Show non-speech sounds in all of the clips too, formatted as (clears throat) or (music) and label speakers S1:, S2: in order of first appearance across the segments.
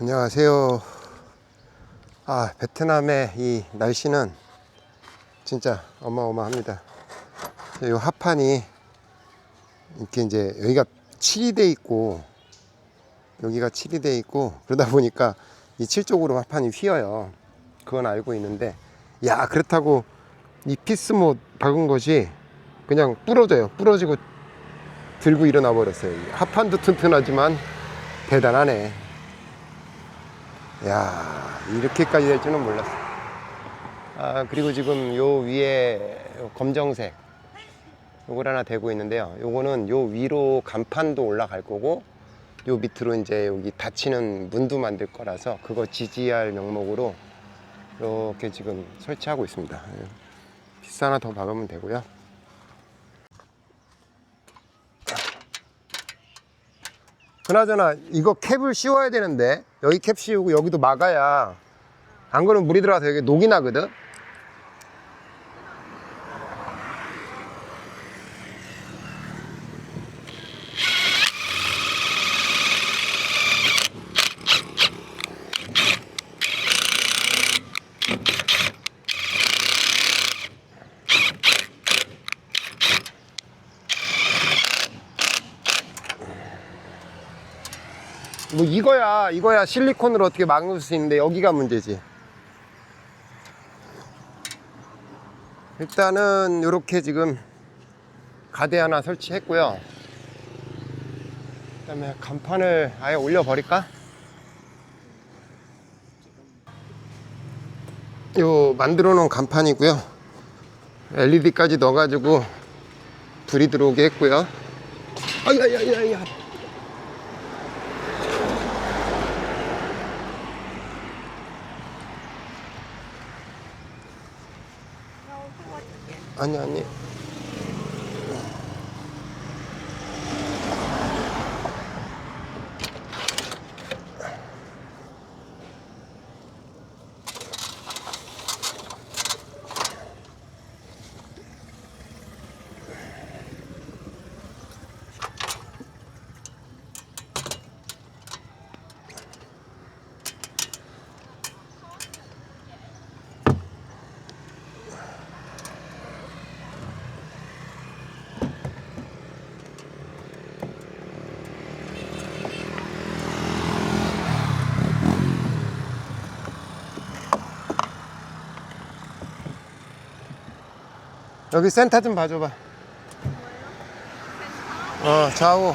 S1: 안녕하세요. 아, 베트남의 이 날씨는 진짜 어마어마합니다. 이 하판이 이렇게 이제 여기가 칠이 돼 있고 여기가 칠이 돼 있고 그러다 보니까 이 칠 쪽으로 하판이 휘어요. 그건 알고 있는데 야 그렇다고 이 피스못 박은 것이 그냥 부러져요. 부러지고 들고 일어나 버렸어요. 이 하판도 튼튼하지만 대단하네. 야 이렇게까지 될 줄은 몰랐어. 아 그리고 지금 요 위에 요 검정색 요걸 하나 대고 있는데요. 요거는 요 위로 간판도 올라갈 거고 요 밑으로 이제 여기 닫히는 문도 만들 거라서 그거 지지할 명목으로 이렇게 지금 설치하고 있습니다. 하나 더 박으면 되고요. 그나저나 이거 캡을 씌워야 되는데 여기 캡 씌우고 여기도 막아야 안 그러면 물이 들어가서 여기 녹이 나거든. 뭐 이거야 이거야 실리콘으로 어떻게 막을 수 있는데 여기가 문제지. 일단은 이렇게 지금 가대 하나 설치했고요. 그 다음에 간판을 아예 올려 버릴까? 요 만들어 놓은 간판이고요. LED까지 넣어 가지고 불이 들어오게 했고요. 아야야야야 아니 아니 여기 센터 좀 봐줘봐. 어 좌우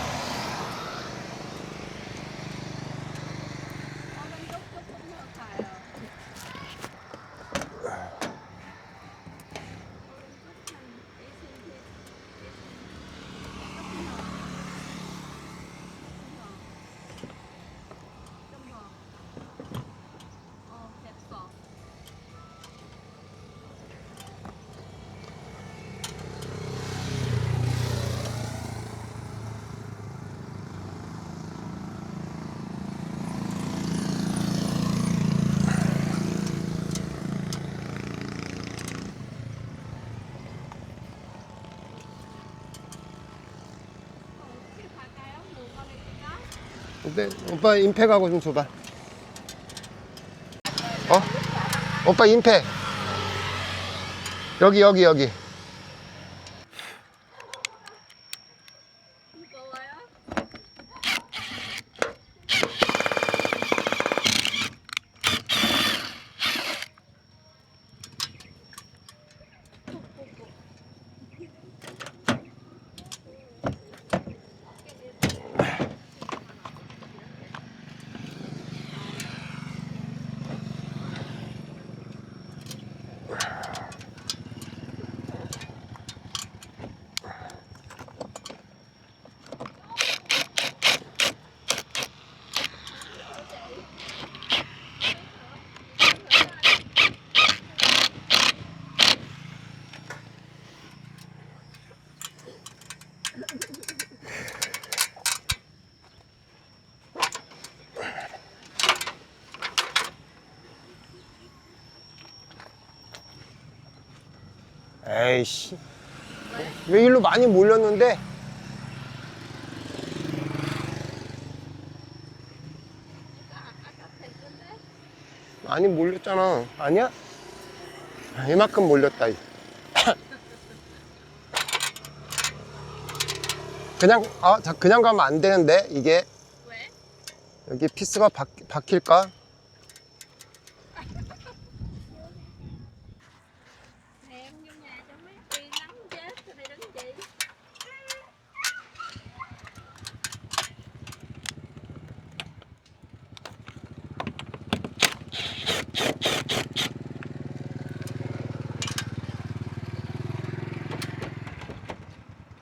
S1: 근데 오빠 임팩하고 좀 줘봐. 어? 오빠 임팩. 여기 여기 여기 에이씨 왜 일로 많이 몰렸는데 많이 몰렸잖아. 아니야? 아, 이만큼 몰렸다. 그냥 아, 자, 그냥 가면 안 되는데 이게
S2: 왜?
S1: 여기 피스가 박, 박힐까?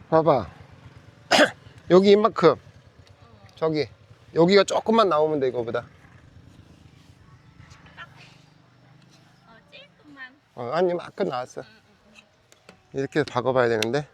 S1: 봐봐. (coughs) 여기 이만큼. 저기. 여기가 조금만 나오면 돼, 이거보다.
S2: Mình
S1: 어, 아니, 이만큼 나왔어. 이렇게 박아봐야 되는데.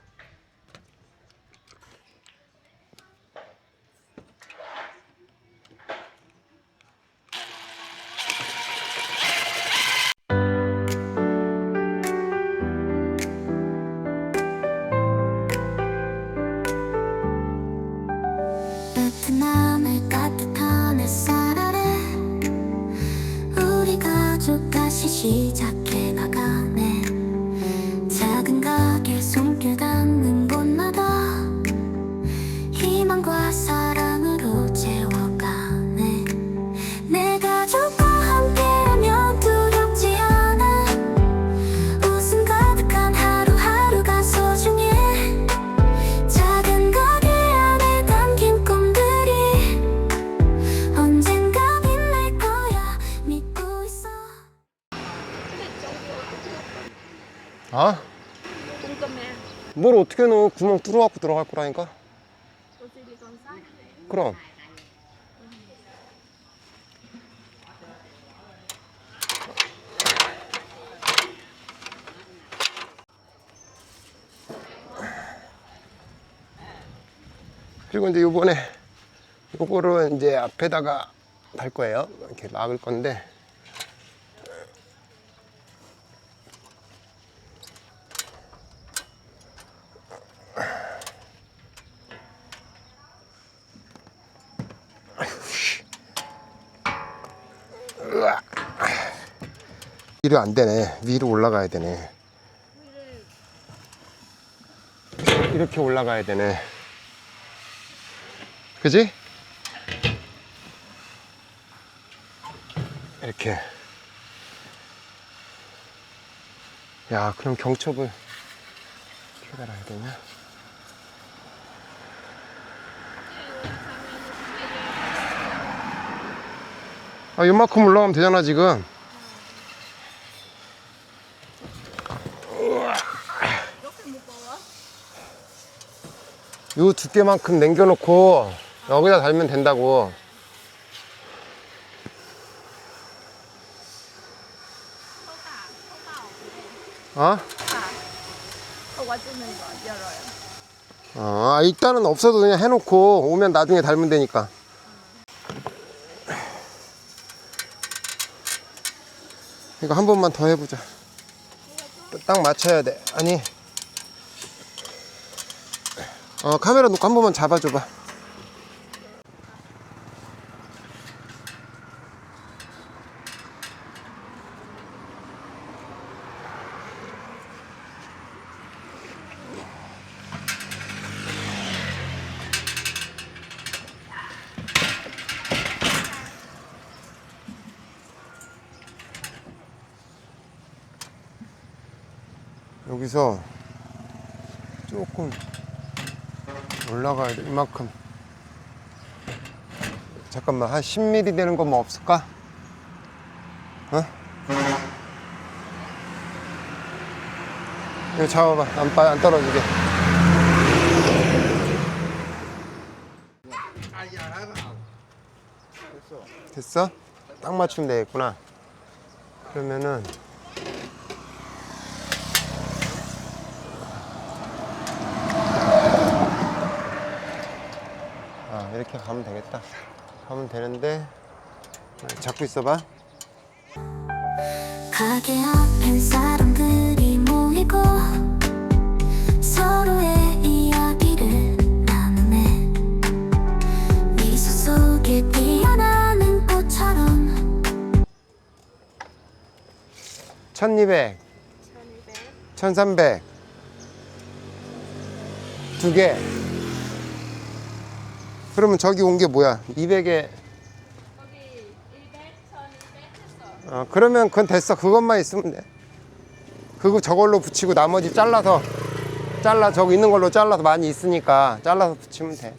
S1: 뭘 어떻게 넣어? 구멍 뚫어갖고 들어갈 거라니까? 그럼. 그리고 이제 요번에 요거를 이제 앞에다가 달 거예요. 이렇게 막을 건데. 위로 안 되네. 위로 올라가야 되네. 이렇게 올라가야 되네. 그지? 이렇게. 야, 그럼 경첩을 달아야 되냐? 아, 요만큼 올라가면 되잖아, 지금. 요 두께만큼 남겨놓고 여기다 달면 된다고. 어? 어, 아, 일단은 없어도 그냥 해놓고 오면 나중에 달면 되니까. 이거 한 번만 더 해보자. 딱 맞춰야 돼. 아니. 어, 카메라 놓고 한 번만 잡아줘봐. 여기서 조금 올라가야 돼 이만큼 잠깐만 한 10mm 되는 거뭐 없을까? 어? 이거 잡아봐 안, 빠, 안 떨어지게 됐어? 딱 맞추면 되겠구나 그러면은 아 이렇게 가면 되겠다. 가면 되는데 잡고 있어봐.
S3: 가게 앞엔 사람들이 모이고 서로의 이야기를 나누네. 미소 속에 피어나는 꽃처럼.
S1: 1200,
S2: 1200
S1: 1300. 두 개. 그러면 저기 온 게 뭐야? 200에
S2: 거기 200 1200 했어
S1: 어, 그러면 그건 됐어. 그것만 있으면 돼. 그거 저걸로 붙이고 나머지 잘라서 잘라 저기 있는 걸로 잘라서 많이 있으니까 잘라서 붙이면 돼.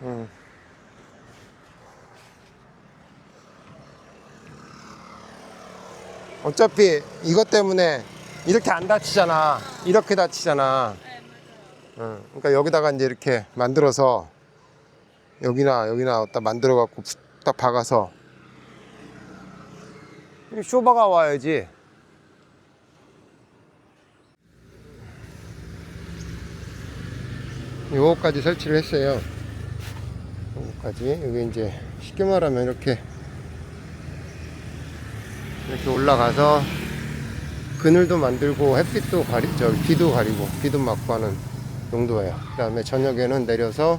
S2: 다.
S1: 어차피 이것 때문에 이렇게 안 다치잖아. 이렇게 다치잖아. 응. 그러니까 여기다가 이제 이렇게 만들어서 여기나 여기나 딱 만들어 갖고 딱 박아서 이 쇼바가 와야지. 요거까지 설치를 했어요. 요거까지 여기 이제 쉽게 말하면 이렇게 이렇게 올라가서 그늘도 만들고 햇빛도 가리 저 비도 가리고 비도 막고 하는 용도예요. 그 다음에 저녁에는 내려서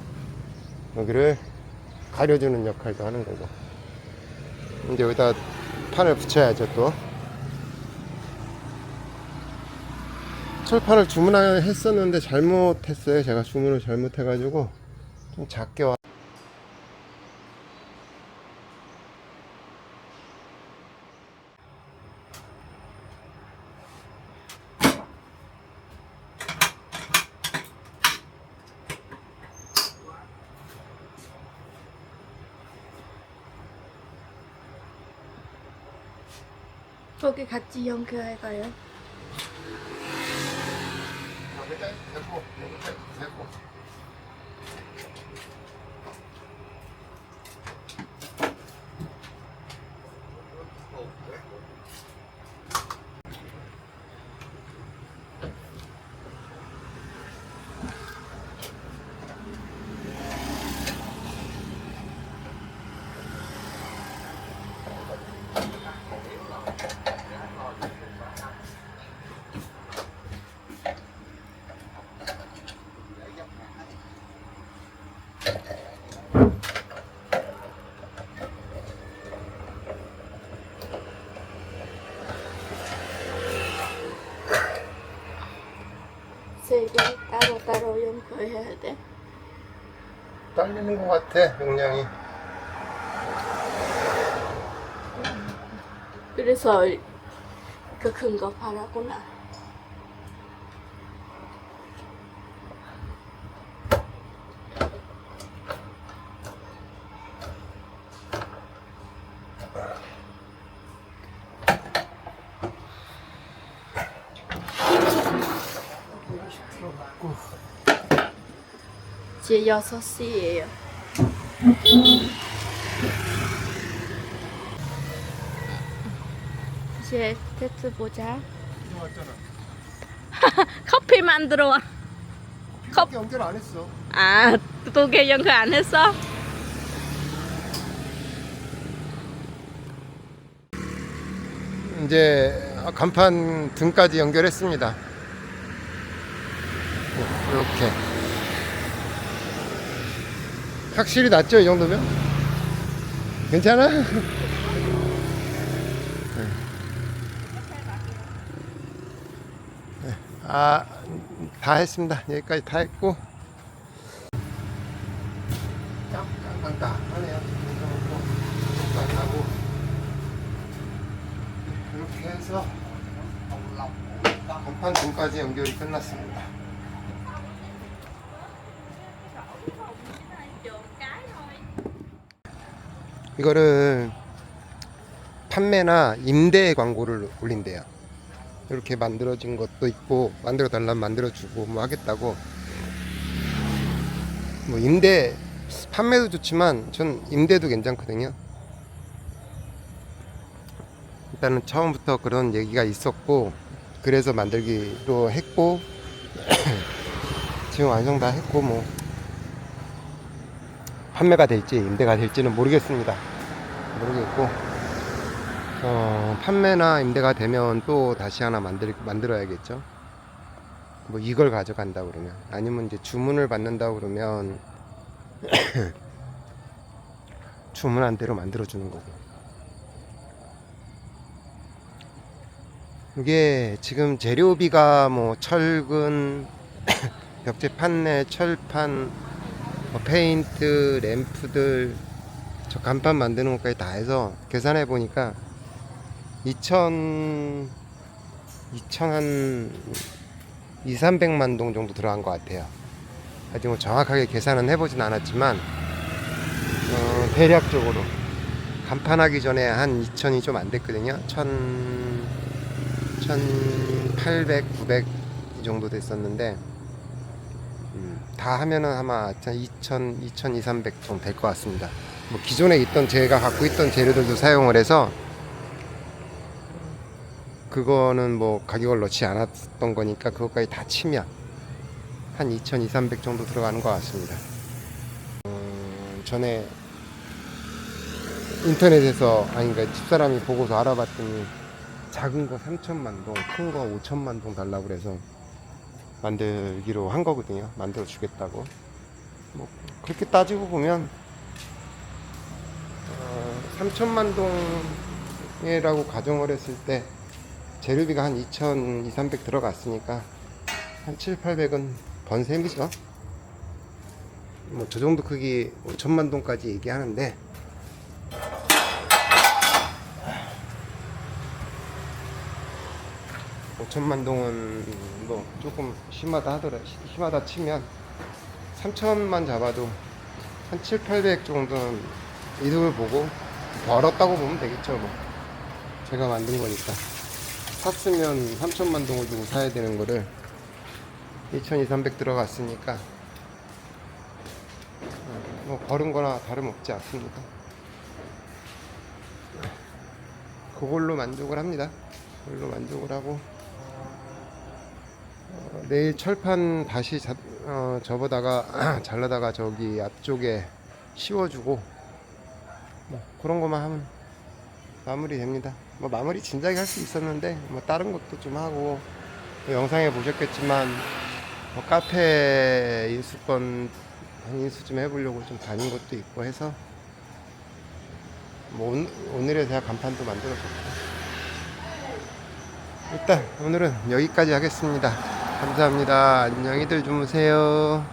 S1: 여기를 가려주는 역할도 하는 거고. 이제 여기다 판을 붙여야죠 또. 철판을 주문을 했었는데 잘못했어요. 제가 주문을 잘못해가지고 좀 작게 와.
S2: 거기 같이 연결해가요. 세 개 따로 따로 연결해야 돼
S1: 딸리는 것 같아 용량이.
S2: 그래서 그 큰거 바라구나 이제 6시예요 이제 테스트 보자 (laughs) 커피 만들어 와.
S1: 컵 연결 안 했어.
S2: 아, 두 개 연결 안 했어?
S1: 이제 간판 등까지 연결했습니다. 이렇게 확실히 낫죠 이 정도면? 괜찮아? 아, 다 했습니다. 여기까지 다 했고. 이렇게 해서 건판 등까지 연결이 끝났습니다. 이거를 판매나 임대 광고를 올린대요. 이렇게 만들어진 것도 있고 만들어 달라면 만들어 주고 뭐 하겠다고. 뭐 임대 판매도 좋지만 전 임대도 괜찮거든요. 일단은 처음부터 그런 얘기가 있었고 그래서 만들기로 했고 (coughs) 지금 완성 다 했고 뭐 판매가 될지 임대가 될지는 모르겠습니다. 모르겠고 어, 판매나 임대가 되면 또 다시 하나 만들 만들어야겠죠. 뭐 이걸 가져간다 그러면 아니면 이제 주문을 받는다 그러면 (coughs) 주문한 대로 만들어 주는 거고. 이게 지금 재료비가 뭐 철근, (coughs) 벽체 판넬, 철판, 뭐 페인트, 램프들, 저 간판 만드는 것까지 다 해서 계산해 보니까 2천 2천 한 2, 300만 동 정도 들어간 것 같아요. 아직 뭐 정확하게 계산은 해보진 않았지만 어, 대략적으로 간판하기 전에 한 2천이 좀 안 됐거든요. 1,000, 1,800, 900 이 정도 됐었는데 음, 다 하면은 아마 2,000, 2,200, 300 정도 될 것 같습니다. 뭐 기존에 있던 제가 갖고 있던 재료들도 사용을 해서 그거는 뭐 가격을 넣지 않았던 거니까 그것까지 다 치면 한 2,200, 300 정도 들어가는 것 같습니다. 음, 전에 인터넷에서 아니 그러니까 집사람이 보고서 알아봤더니 작은 거 3천만 동, 큰 거 5천만 동 달라고 그래서 만들기로 한 거거든요. 만들어 주겠다고. 뭐 그렇게 따지고 보면 어, 3천만 동이라고 가정을 했을 때 재료비가 한 2천 2, 300 들어갔으니까 한 7, 800은 번 셈이죠. 뭐 저 정도 크기 5천만 동까지 얘기하는데 오천만 동은 뭐 조금 심하다 하더라 심하다 치면 3천만 잡아도 한 7, 800 정도는 이득을 보고 벌었다고 보면 되겠죠 뭐 제가 만든 거니까 샀으면 3천만 동을 주고 사야 되는 거를 2,200, 들어갔으니까 어, 뭐 버른 거나 다름없지 않습니까? 그걸로 만족을 합니다. 그걸로 만족을 하고 어, 내일 철판 다시 잡, 어, 접어다가 (clears throat) 잘라다가 저기 앞쪽에 씌워주고 뭐 그런 것만 하면 마무리 됩니다. 뭐 마무리 진작에 할 수 있었는데 뭐 다른 것도 좀 하고 뭐 영상에 보셨겠지만 뭐 카페 인수권 한 인수 좀 해보려고 좀 다닌 것도 있고 해서 뭐 오늘, 오늘에 제가 간판도 만들어줬고 일단 오늘은 여기까지 하겠습니다. 감사합니다. 안녕히들 주무세요.